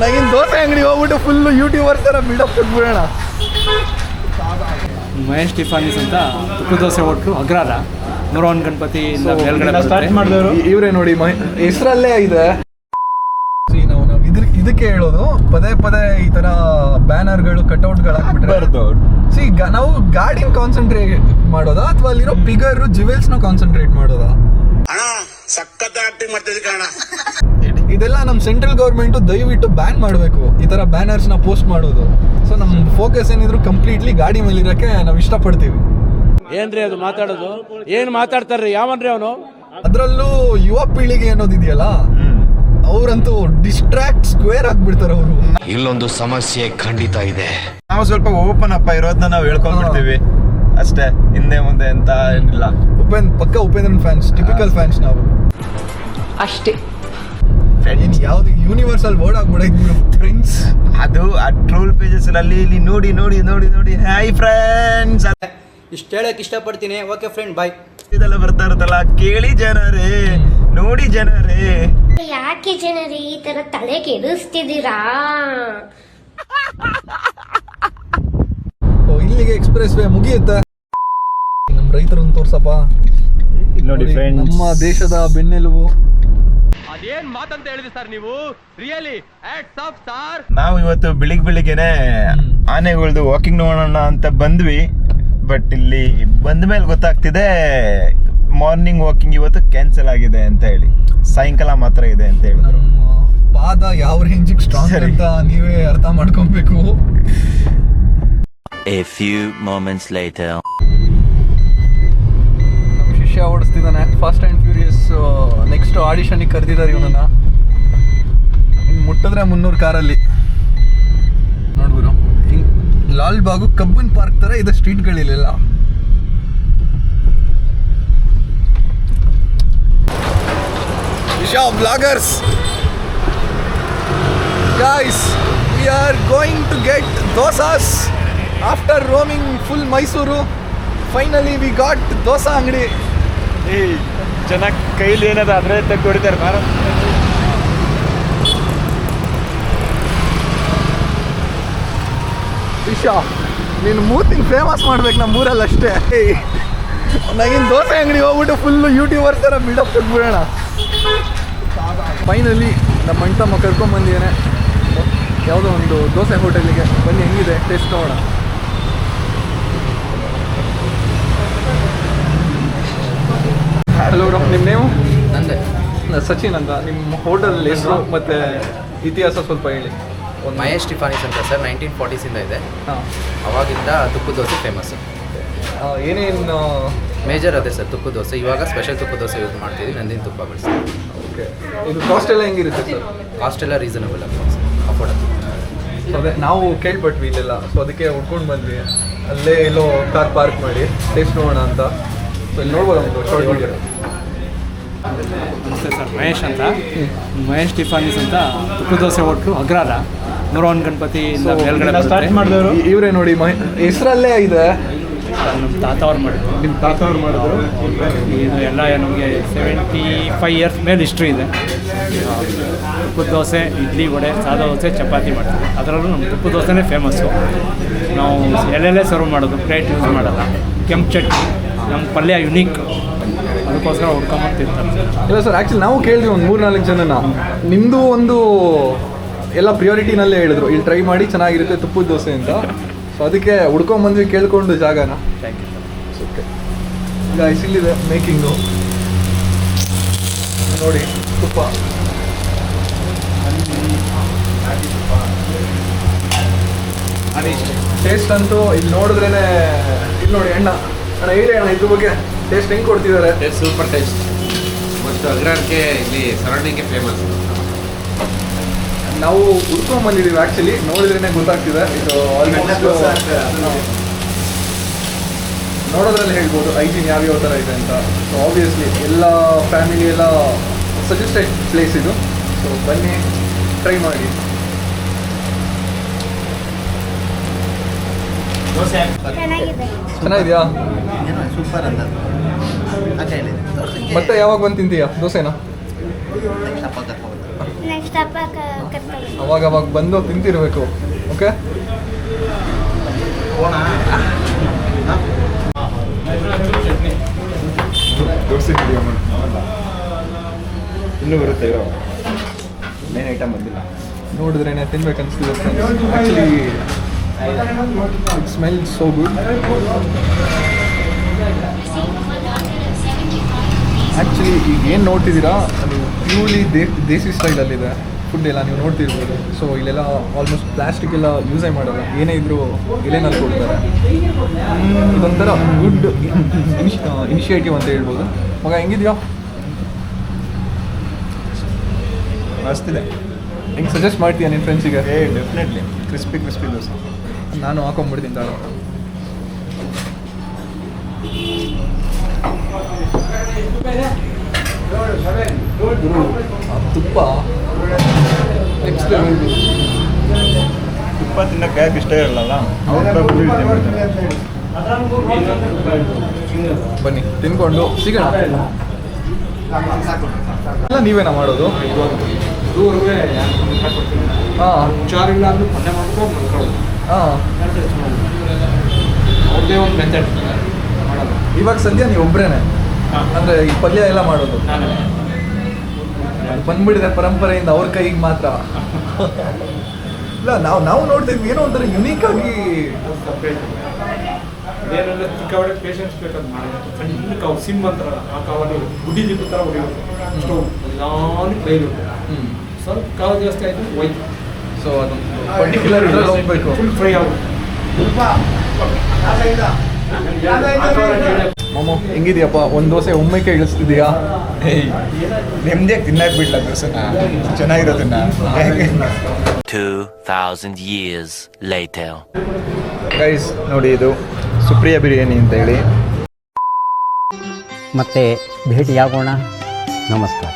ನಾಗಿನ್ ದೋಸೆ ಅಂಗಡಿ ಹೋಗ್ಬಿಟ್ಟು full YouTuber ಥರ ಬಿಲ್ಡಪ್ ಕೊಟ್ಬಿಡೋಣ. ಮಹೇಶ್ ಟಿಫಾನೀಸ್ ಅಂತ ತುಪ್ಪು ದೋಸೆ ಹೋಟ್ಲು ಅಗ್ರಾರ. ನೂರ ಒಂದು ಗಣಪತಿ ಸ್ಟಾರ್ಟ್ ಮಾಡಿದವರು? ಇವರೇ ನೋಡಿ ಹೆಸರಲ್ಲೇ ಇದೆ. ನಾವು ಇದ್ರ ಇದಕ್ಕೆ ಹೇಳೋದು ಪದೇ ಪದೇ ಈ ತರ ಬ್ಯಾನರ್ಗಳು ಕಟ್ಔಟ್ಗಳು ಹಾಕ್ಬಿಟ್ರೆ ಸಿ ನಾವು ಗಾಡಿನ ಕಾನ್ಸಂಟ್ರೇಟ್ ಮಾಡೋದಾ ಅಥವಾ ಅಲ್ಲಿರೋ ಫಿಗರ್ ಜುವೆಲ್ಸ್ನ ಕಾನ್ಸಂಟ್ರೇಟ್ ಮಾಡೋದಾ? ಅಣ್ಣ ಸಖತ್ ಆಕ್ಟಿಂಗ್ ಮಾಡ್ತಿದ್ದೆ ಕಣ ಇದೆಲ್ಲ ನಮ್ಮ ಸೆಂಟ್ರಲ್ ಗೌರ್ಮೆಂಟ್ ದಯವಿಟ್ಟು ಬ್ಯಾನ್ ಮಾಡಬೇಕು. ಈ ತರ ಬ್ಯಾನರ್ಸ್ನ ಪೋಸ್ಟ್ ಮಾಡೋದು. ಸೊ ನಮ್ಮ ಫೋಕಸ್ ಏನಿದ್ರು ಕಂಪ್ಲೀಟ್ಲಿ ಗಾಡಿ ಮೇಲೆ ಇರಕ್ಕೆ ನಾವು ಇಷ್ಟಪಡ್ತೀವಿ. ಏನ್ರಿ ಅದು ಮಾತಾಡೋದು? ಏನ್ ಮಾತಾಡ್ತಾರ್ರಿ? ಯಾವನ್ರಿ ಅವನು? ಅದರಲ್ಲೂ ಯುವ ಪೀಳಿಗೆ ಅನ್ನೋದಿದೆಯಲ್ಲ ಅವರಂತೂ ಡಿಸ್ಟ್ರಾಕ್ಟ್ ಸ್ಕ್ವೇರ್ ಆಗ್ಬಿಡ್ತಾರೆ ಅವರು. ಇಲ್ಲೊಂದು ಸಮಸ್ಯೆ ಖಂಡಿತ ಇದೆ. ನಾವು ಸ್ವಲ್ಪ ಓಪನ್ ಅಪ್ಪ ಇರೋದನ್ನ ನಾವು ಹೇಳ್ಕೊಂಡ್ಬಿಡ್ತೀವಿ. ಅಷ್ಟೇ ಹಿಂದೆ ಮುಂದೆ ಅಂತ ಏನಿಲ್ಲ. ಉಪೇಂದ್ರ ಪಕ್ಕ ಉಪೇಂದ್ರನ್ ಫ್ಯಾನ್ಸ್ ಟಿಪಿಕಲ್ ಫ್ಯಾನ್ಸ್ ನಾವು. ಅಷ್ಟೇ. ಇನ್ ಯಾವ್ದು ಯೂನಿವರ್ಸಲ್ ಬೋರ್ಡ್ ಆಗ್ಬಿಡೈತೆ ಫ್ರೆಂಡ್ಸ್ ಅದು ಆ ಟ್ರೋಲ್ ಪೇಜಸ್ ಅಲ್ಲಿ ಇಲ್ಲಿ ನೋಡಿ ನೋಡಿ ನೋಡಿ ನೋಡಿ. ಹಾಯ್ ಫ್ರೆಂಡ್ಸ್ ಇಷ್ಟು ಹೇಳಕ್ ಇಷ್ಟಪಡ್ತೀನಿ. ಓಕೆ ಫ್ರೆಂಡ್ ಬಾಯ್ ಇದೆಲ್ಲ ಬರ್ತಾ ಇರುತ್ತಲ್ಲ ಕೇಳಿ ಜನರೇ ನೋಡಿ ಜನರೇ. ಯಾಕೆ ಜನರೇ ಈ ತರ ತಲೆ ಕೆಡಿಸ್ತಿದ್ದೀರಾ? ಓ ಇಲ್ಲಿಗೆ ಎಕ್ಸ್ಪ್ರೆಸ್ ವೇ ಮುಗಿಯುತ್ತೆ? ನಮ್ಮ ರೈತರನ್ನು ತೋರ್ಸಪ್ಪ. ನೋಡಿ ಫ್ರೆಂಡ್ಸ್ ನಮ್ಮ ದೇಶದ ಬೆನ್ನೆಲುಬು. ಅದೇನ್ ಮಾತಂತ ಹೇಳಿದ್ರಿ ಸರ್ ನೀವು? ರಿಯಲಿ ಆಫ್ ಸಾರ್ ನಾವು ಇವತ್ತು ಬೆಳಿಗ್ ಬೆಳಿಗ್ಗೆನೆ ಆನೆಗಳ್ದು ವಾಕಿಂಗ್ ನೋಡೋಣ ಅಂತ ಬಂದ್ವಿ. ಬಟ್ ಇಲ್ಲಿ ಬಂದ ಮೇಲೆ ಗೊತ್ತಾಗ್ತಿದೆ ಮಾರ್ನಿಂಗ್ ವಾಕಿಂಗ್ ಇವತ್ತು ಕ್ಯಾನ್ಸಲ್ ಆಗಿದೆ ಅಂತ ಹೇಳಿ. ಸಾಯಂಕಾಲ ಮಾತ್ರ ಇದೆ ಅಂತ ಹೇಳಿದ್ರು. ನಮ್ಮ ಪಾದ ಯಾವ ರೇಂಜಿಗೆ ಸ್ಟ್ರಾಂಗ್. ಅಂತ ನೀವೇ ಅರ್ಥ ಮಾಡ್ಕೊಬೇಕು. A few moments later. ಶಿಷ್ಯ ಓಡಿಸ್ತಿದ್ದಾನೆ. ಫಾಸ್ಟ್ ಆ್ಯಂಡ್ ಫ್ಯೂರಿಯಸ್ ನೆಕ್ಸ್ಟ್ ಆಡಿಷನಿಗೆ ಕರೆದಿದ್ದಾರೆ ಇವನನ್ನ. ಮುಟ್ಟಿದ್ರೆ ಮುನ್ನೂರು ಕಾರಲ್ಲಿ. ನೋಡ್ಬೋದು ಹಿಂಗೆ ಲಾಲ್ ಬಾಗು ಕಬ್ಬನ್ ಪಾರ್ಕ್ ಥರ ಇದೆ ಸ್ಟ್ರೀಟ್ಗಳಿಲ್ಲ Isha bloggers. Guys we are going to get dosas after roaming full Mysuru finally we got dosa ಅಂಗಡಿ. ಜನ ಕೈಲಿ ಏನದ ಅದ್ರೆ ತೆಗ್ದು ಹೊಡಿತಾರೆ. ಬಾರ. ಇಶಾ ನೀನು ಮೂತಿನ ಫೇಮಸ್ ಮಾಡ್ಬೇಕು ನಮ್ಮ ಊರಲ್ಲಿ ಅಷ್ಟೇ. ನಾಗಿನ್ ದೋಸೆ ಅಂಗಡಿ ಹೋಗ್ಬಿಟ್ಟು ಫುಲ್ಲು ಯೂಟ್ಯೂಬರ್ ಥರ ಬಿಲ್ಡಪ್ ತೆಗ್ಬಿಡೋಣ ಫೈನಲಿ ನಮ್ಮ ಮಂಟಮ್ಮ ಕರ್ಕೊಂಬಂದಿದ್ದೇನೆ ಯಾವುದೋ ಒಂದು ದೋಸೆ ಹೋಟೆಲಿಗೆ ಬನ್ನಿ, ಹೆಂಗಿದೆ? ಟೇಸ್ಟ್ ನೋಡೋಣ. ಹಲೋ ನಿಮ್ಮ ನೇಮು ನಂದೆ. ಸಚಿನ್ ಅಂತ. ನಿಮ್ಮ ಹೋಟೆಲ್ ಹೆಸರು? ಮತ್ತು ಇತಿಹಾಸ ಸ್ವಲ್ಪ ಹೇಳಿ. ಒಂದು ಮಹೇಶ್ ಟಿಫಾನಿಸ್ ಅಂತ ಸರ್ ನೈನ್ಟೀನ್ ಫಾರ್ಟೀಸಿಂದ ಇದೆ ಹಾಂ. ಅವಾಗಿಂದ ತುಪ್ಪದ ದೋಸೆ ಫೇಮಸ್ ಏನೇನು ಮೇಜರ್ ಅದೇ ಸರ್ ತುಪ್ಪ ದೋಸೆ. ಇವಾಗ ಸ್ಪೆಷಲ್ ತುಪ್ಪ ದೋಸೆ ಯೂಸ್ ಮಾಡ್ತೀವಿ ನಂದಿನ ತುಪ್ಪ ಬಳಸಿ ಓಕೆ ಇದು ಕಾಸ್ಟ್ ಎಲ್ಲ ಹೆಂಗಿರುತ್ತೆ ಸರ್? ಕಾಸ್ಟ್ ಎಲ್ಲ ರೀಸನಬಲ್ ಆಗಿದೆ ಸರ್ ಅಫೋರ್ಡಬಲ್ ಅದೇ ನಾವು ಕೇಳ್ಪಟ್ವಿ ಇಲ್ಲೆಲ್ಲ. ಸೊ ಅದಕ್ಕೆ ಉಡ್ಕೊಂಡು ಬಂದ್ವಿ. ಅಲ್ಲೇ ಎಲ್ಲೋ ಕಾರ್ ಪಾರ್ಕ್ ಮಾಡಿ. ಟೇಸ್ಟ್ ನೋಡೋಣ ಅಂತ. ನಮಸ್ತೆ ಸರ್ ಮಹೇಶ್ ಅಂತ. ಮಹೇಶ್ ಟಿಫಾನೀಸ್ ಅಂತ ತುಪ್ಪು ದೋಸೆ ಹೋಟ್ಲು ಅಗ್ರಾರ. ನೂರ ಒಂದು ಗಣಪತಿ ಮೇಲ್ಗಡೆ ಸ್ಟಾರ್ಟ್ ಮಾಡಿದವರು? ಇವರೇ ನೋಡಿ ಹೆಸರಲ್ಲೇ ಇದೆ. ನಮ್ಮ ತಾತ ಅವ್ರು ಮಾಡಿದ್ರು. ನಿಮ್ಮ ತಾತ ಅವ್ರು ಮಾಡಿದ್ರು? ಇದು ಎಲ್ಲ ನಮಗೆ ಸೆವೆಂಟಿ ಫೈವ್ ಇಯರ್ಸ್ ಮೇಲೆ ಹಿಸ್ಟ್ರಿ ಇದೆ. ತುಪ್ಪದ ದೋಸೆ ಇಡ್ಲಿ ವಡೆ ಸಾದ ದೋಸೆ ಚಪಾತಿ ಮಾಡ್ತೀವಿ. ಅದರಲ್ಲೂ ನಮ್ಮ ತುಪ್ಪದ ದೋಸೆನೇ ಫೇಮಸ್ಸು ನಾವು ಎಲ್ಲೆಲ್ಲೇ ಸರ್ವ್ ಮಾಡೋದು ಪ್ಲೇಟ್ ಯೂಸ್ ಮಾಡೋಲ್ಲ. ಕೆಂಪು ಚಟ್ನಿ. ನಮ್ಮ ಪಲ್ಯ ಯುನೀಕ್ ಅದಕ್ಕೋಸ್ಕರ ಹುಡ್ಕೊಂಬರ್ತಿರ್ತಾರೆ. ಇಲ್ಲ ಸರ್ ಆ್ಯಕ್ಚುಲಿ ನಾವು ಕೇಳಿದ್ವಿ ಒಂದು ಮೂರು ನಾಲ್ಕು ಜನನ. ನಿಮ್ಮದು ಒಂದು ಎಲ್ಲ ಪ್ರಿಯಾರಿಟಿನಲ್ಲೇ ಹೇಳಿದ್ರು. ಇಲ್ಲಿ ಟ್ರೈ ಮಾಡಿ ಚೆನ್ನಾಗಿರುತ್ತೆ ತುಪ್ಪದ ದೋಸೆ ಅಂತ. ಸೊ ಅದಕ್ಕೆ ಹುಡ್ಕೊಂಬಂದ್ವಿ ಕೇಳ್ಕೊಂಡು ಜಾಗನ. ಥ್ಯಾಂಕ್ ಯು ಓಕೆ ಗಾಯ್ಸ್ ಇಲ್ಲಿದೆ ಮೇಕಿಂಗು. ನೋಡಿ ತುಪ್ಪ. ಟೇಸ್ಟ್ ಅಂತೂ ಇಲ್ಲಿ ನೋಡಿದ್ರೇ ಇಲ್ಲಿ ನೋಡಿ ಅಣ್ಣ ಅಣ್ಣ ಹೇಳಿ ಅಣ್ಣ ಇದ್ರ ಬಗ್ಗೆ ಟೇಸ್ಟ್ ಹೆಂಗೆ ಕೊಡ್ತಿದ್ದಾರೆ? ಸೂಪರ್ ಟೇಸ್ಟ್ ಮತ್ತು ಅಗ್ರಾರ್ಗೆ ಇಲ್ಲಿ ಸರೌಂಡಿಂಗ್ಗೆ ಫೇಮಸ್ ನಾವು ಹುಡ್ಕೊಂಡ್ ಬಂದಿದ್ದೀವಿ ಆ್ಯಕ್ಚುಲಿ ನೋಡಿದ್ರೇನೆ ಗೊತ್ತಾಗ್ತಿದೆ. ಇದು ಆಲ್ಮೋಸ್ಟ್ ನೋಡೋದ್ರಲ್ಲಿ ಹೇಳ್ಬೋದು ಐಜಿನ್ ಯಾವ್ಯಾವ ಥರ ಇದೆ ಅಂತ. ಸೊ ಆಬ್ವಿಯಸ್ಲಿ ಎಲ್ಲ ಫ್ಯಾಮಿಲಿ ಎಲ್ಲ ಸಜೆಸ್ಟೆಡ್ ಪ್ಲೇಸ್ ಇದು. ಸೊ ಬನ್ನಿ ಟ್ರೈ ಮಾಡಿ. ಚೆನ್ನಾಗಿದೆ. ಚೆನ್ನಾಗಿದೆಯಾ? ಸೂಪರ್ ಅಂತ. ಮತ್ತೆ ಯಾವಾಗ ಬಂದು ತಿಂತೀಯಾ ದೋಸೆನಾ? ಅವಾಗ ಅವಾಗ ಬಂದು ತಿಂತಿರ್ಬೇಕು ಓಕೆ ಇನ್ನೂ ಬರುತ್ತೆ ಇರೋ. ಮೇನ್ ಐಟಮ್ ಬಂದಿಲ್ಲ. ನೋಡಿದ್ರೇನೆ ತಿನ್ಬೇಕು ಅನಿಸ್ತಿದೆ actually it smell so good actually ಈಗ ಏನು ನೋಡ್ತಿದ್ದೀರಾ? ಅದು ಪ್ಯೂರ್ಲಿ ದೇ ದೇಸಿ ಸ್ಟೈಲಲ್ಲಿದೆ ಫುಡ್ ಎಲ್ಲ ನೀವು ನೋಡ್ತಿರ್ಬೋದು. ಸೊ ಇಲ್ಲೆಲ್ಲ ಆಲ್ಮೋಸ್ಟ್ ಪ್ಲಾಸ್ಟಿಕ್ ಎಲ್ಲ ಯೂಸೇ ಮಾಡಲ್ಲ. ಏನೇ ಇದ್ರೂ ಎಲೆನಲ್ಲಿ ಕೊಡ್ತಾರೆ. ಇದೊಂಥರ ಗುಡ್ ಇನಿಷಿಯೇಟಿವ್ ಅಂತ ಹೇಳ್ಬೋದು. ಮಗ ಹೆಂಗಿದ್ಯಾ? ಮಸ್ತಿದೆ ಹೆಂಗೆ ಸಜೆಸ್ಟ್ ಮಾಡ್ತೀಯ ನಿನ್ನ ಫ್ರೆಂಡ್ಸಿಗೆ ಡೆಫಿನೆಟ್ಲಿ ಕ್ರಿಸ್ಪಿ ಕ್ರಿಸ್ಪಿ ದೋಸೆ. ನಾನು ಹಾಕೊಂಡ್ಬಿಡ್ತೀನಿ ತಾಳು ತುಪ್ಪ. ನೆಕ್ಸ್ಟ್ ತುಪ್ಪ ತಿನ್ನಕ್ಕೆ ಯಾಕೆ ಇಷ್ಟ ಇರಲ್ಲ ಬನ್ನಿ ತಿನ್ಕೊಂಡು ಸಿಗೋಣ. ಎಲ್ಲ ನೀವೇನಾ ಮಾಡೋದು? ಹಾಂ. ಹುಷಾರಿಲ್ಲ ಅಂದ್ರೆ ಪಲ್ಯ ಮಾಡ್ಕೊಂಡು ಮಾಡ್ಕೊಳ್ಳೋದು ಹಾಂ. ಅವ್ರದ್ದೇ ಒಂದು ಮೆಥಡ್ ಮಾಡೋದು. ಇವಾಗ ಸದ್ಯ ನೀವು ಒಬ್ಬರೇನೆ ಅಂದ್ರೆ ಈ ಪಲ್ಯ ಎಲ್ಲ ಮಾಡೋದು. ಬಂದ್ಬಿಟ್ಟಿದೆ ಪರಂಪರೆಯಿಂದ ಅವ್ರ ಕೈಗೆ ಮಾತ್ರ. ಇಲ್ಲ ನಾವು ನಾವು ನೋಡ್ತಿದ್ವಿ ಏನೋ ಒಂಥರ ಯುನೀಕ್ ಆಗಿ ಏನಂದ್ರೆ ಸಿಕ್ಕಾಪಟ್ಟೆ ಪೇಷನ್ಸ್ ಬೇಕಂತ ಮಾಡಿದ್ರೆ ಸಣ್ಣ ಕಾವು ಸಿಮ್ ಅಂತಾರಲ್ಲ ಆ ಕಾವಲ್ಲಿ ಗುಡ್ಡಿ ದೀಪ ಥರ ಹೊಡಿಯೋದು ಸ್ಟೋವ್ ಕೈ ಬೈರುತ್ತೆ ಸ್ವಲ್ಪ ಕಾಲು ಜಾಸ್ತಿ ಆಯಿತು ಹೋಯ್ತು. ಸೊ ಅದು ಪರ್ಟಿಕ್ಯುಲರ್ ಇದ್ರಲ್ಲಿ ಹೋಗ್ಬೇಕು. ಫುಲ್ ಫ್ರೈ ಆಗುತ್ತೆ. ಮೊಮ್ಮೋ ಹೆಂಗಿದ್ಯಪ್ಪ? ಒಂದು ದೋಸೆ ಒಮ್ಮೆಕೆ ಇಳಿಸ್ತಿದ್ಯಾ? ಏಯ್. ನೆಮ್ಮದಿಯಾಗಿ ತಿನ್ನಕ್ಕೆ ಬಿಡ್ಲ ದೋಸೆನ ಚೆನ್ನಾಗಿರೋದನ್ನ ಹೇಗೆ 2,000 years later. ಗೈಸ್ ನೋಡಿ ಇದು ಸುಪ್ರಿಯಾ ಬಿರಿಯಾನಿ ಅಂತ ಹೇಳಿ. ಮತ್ತೆ ಭೇಟಿಯಾಗೋಣ. ನಮಸ್ಕಾರ.